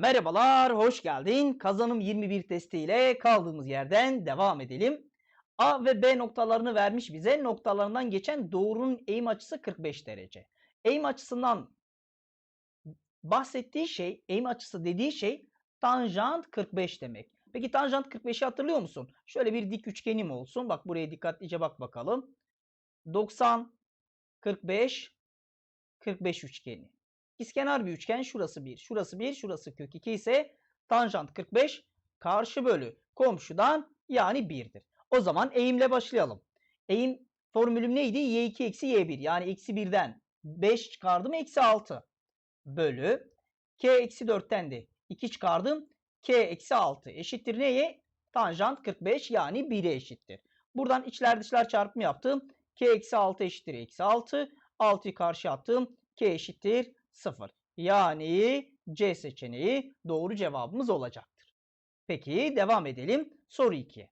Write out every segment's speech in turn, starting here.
Merhabalar, hoş geldin. Kazanım 21 testiyle kaldığımız yerden devam edelim. A ve B noktalarını vermiş bize. Noktalarından geçen doğrunun eğim açısı 45 derece. Eğim açısından bahsettiği şey, eğim açısı dediği şey tanjant 45 demek. Peki tanjant 45'i hatırlıyor musun? Şöyle bir dik üçgenim olsun. Bak buraya dikkatlice bak bakalım. 90, 45, 45 üçgeni. İkizkenar bir üçgen şurası 1, şurası 1, şurası kök 2 ise tanjant 45 karşı bölü komşudan yani 1'dir. O zaman eğimle başlayalım. Eğim formülüm neydi? y2 eksi y1 yani eksi 1'den 5 çıkardım eksi 6 bölü k eksi 4'ten de 2 çıkardım k eksi 6 eşittir neye? Tanjant 45 yani 1'e eşittir. Buradan içler dışlar çarpımı yaptım. k eksi 6 eşittir eksi 6. 6'yı karşı attım. k eşittir 0. Yani C seçeneği doğru cevabımız olacaktır. Peki devam edelim. Soru 2.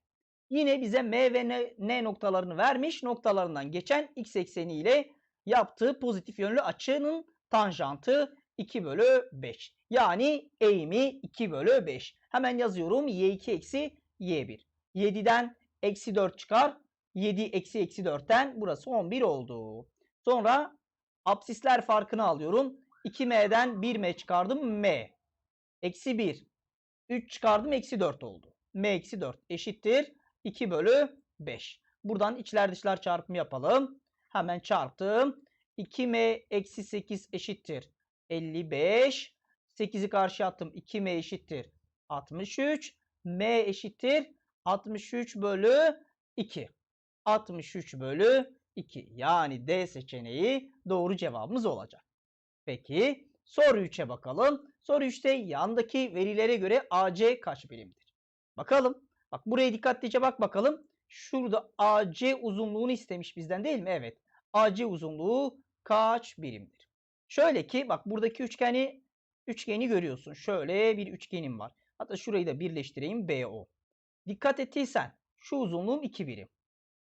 Yine bize M ve N, N noktalarını vermiş. Noktalarından geçen x ekseni ile yaptığı pozitif yönlü açının tanjantı 2 bölü 5. Yani eğimi 2 bölü 5. Hemen yazıyorum. Y2 eksi Y1. 7'den eksi 4 çıkar. 7 eksi eksi 4'ten burası 11 oldu. Sonra absisler farkını alıyorum. 2m'den 1m çıkardım m. Eksi 1. 3 çıkardım eksi 4 oldu. m eksi 4 eşittir 2 bölü 5. Buradan içler dışlar çarpımı yapalım. Hemen çarptım. 2m eksi 8 eşittir 55. 8'i karşı attım. 2m eşittir 63. m eşittir 63 bölü 2. 63 bölü 2. Yani D seçeneği doğru cevabımız olacak. Peki soru 3'e bakalım. Soru 3'te yandaki verilere göre AC kaç birimdir? Bakalım. Bak buraya dikkatlice bak bakalım. Şurada AC uzunluğunu istemiş bizden değil mi? Evet. AC uzunluğu kaç birimdir? Şöyle ki bak buradaki üçgeni üçgeni görüyorsun. Şöyle bir üçgenim var. Hatta şurayı da birleştireyim BO. Dikkat ettiysen şu uzunluğum 2 birim.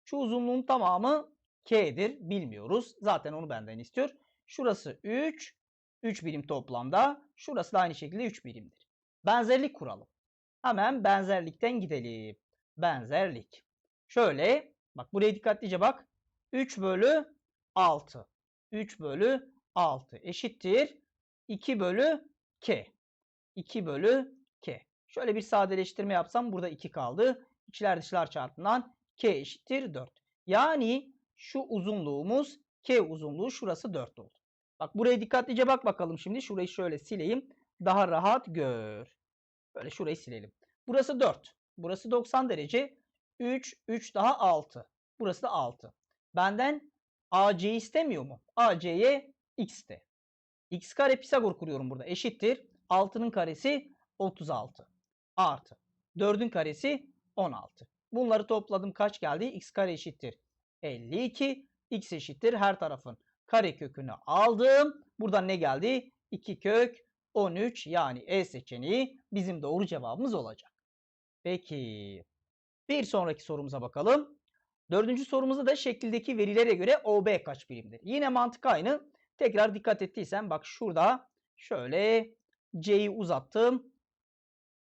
Şu uzunluğun tamamı K'dir. Bilmiyoruz. Zaten onu benden istiyor. Şurası 3. 3 birim toplamda. Şurası da aynı şekilde 3 birimdir. Benzerlik kuralım. Hemen benzerlikten gidelim. Benzerlik. Şöyle bak buraya dikkatlice bak. 3 bölü 6. 3 bölü 6 eşittir. 2 bölü k. 2 bölü k. Şöyle bir sadeleştirme yapsam burada 2 kaldı. İçler dışlar çarpımından k eşittir 4. Yani şu uzunluğumuz K uzunluğu şurası 4 oldu. Bak buraya dikkatlice bak bakalım şimdi. Şurayı şöyle sileyim. Daha rahat gör. Böyle şurayı silelim. Burası 4. Burası 90 derece. 3, 3 daha 6. Burası da 6. Benden AC istemiyor mu? AC'ye x de. x kare Pisagor kuruyorum burada. Eşittir. 6'nın karesi 36. Artı. 4'ün karesi 16. Bunları topladım kaç geldi? x kare eşittir. 52 x eşittir her tarafın kare kökünü aldım. Buradan ne geldi? 2 kök 13 yani E seçeneği bizim doğru cevabımız olacak. Peki bir sonraki sorumuza bakalım. Dördüncü sorumuzda da şekildeki verilere göre OB kaç birimdir? Yine mantık aynı. Tekrar dikkat ettiysen bak şurada şöyle C'yi uzattım.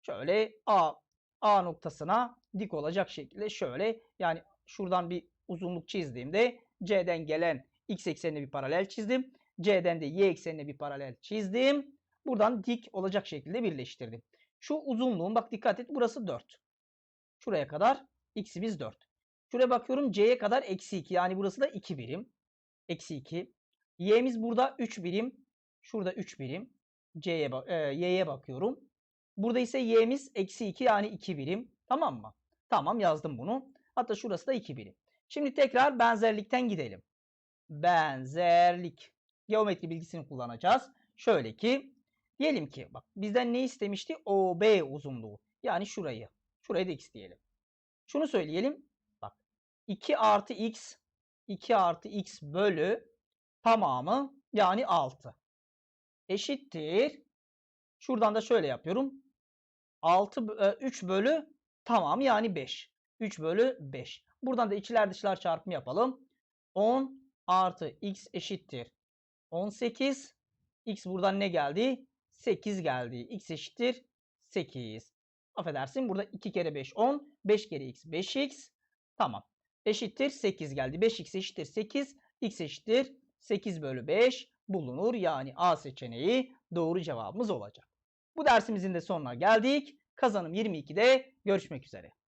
Şöyle A A noktasına dik olacak şekilde şöyle yani şuradan bir uzunluk çizdiğimde C'den gelen x eksenine bir paralel çizdim. C'den de y eksenine bir paralel çizdim. Buradan dik olacak şekilde birleştirdim. Şu uzunluğun bak dikkat et burası 4. Şuraya kadar x'imiz 4. Şuraya bakıyorum c'ye kadar eksi 2 yani burası da 2 birim. Eksi 2. Y'miz burada 3 birim. Şurada 3 birim. C'ye e, y'ye bakıyorum. Burada ise y'miz eksi 2 yani 2 birim. Tamam mı? Tamam yazdım bunu. Hatta şurası da 2 birim. Şimdi tekrar benzerlikten gidelim. Benzerlik. Geometri bilgisini kullanacağız. Şöyle ki diyelim ki bak bizden ne istemişti? OB uzunluğu. Yani şurayı. Şurayı da x diyelim. Şunu söyleyelim. Bak 2 artı x 2 artı x bölü tamamı yani 6 eşittir. Şuradan da şöyle yapıyorum. 6 3 bölü tamam yani 5. 3 bölü 5. Buradan da içler dışlar çarpımı yapalım. 10 artı x eşittir. 18. X buradan ne geldi? 8 geldi. X eşittir 8. Affedersin burada 2 kere 5 10. 5 kere x 5x. Tamam. Eşittir 8 geldi. 5x eşittir 8. X eşittir 8 bölü 5 bulunur. Yani A seçeneği doğru cevabımız olacak. Bu dersimizin de sonuna geldik. Kazanım 22'de görüşmek üzere.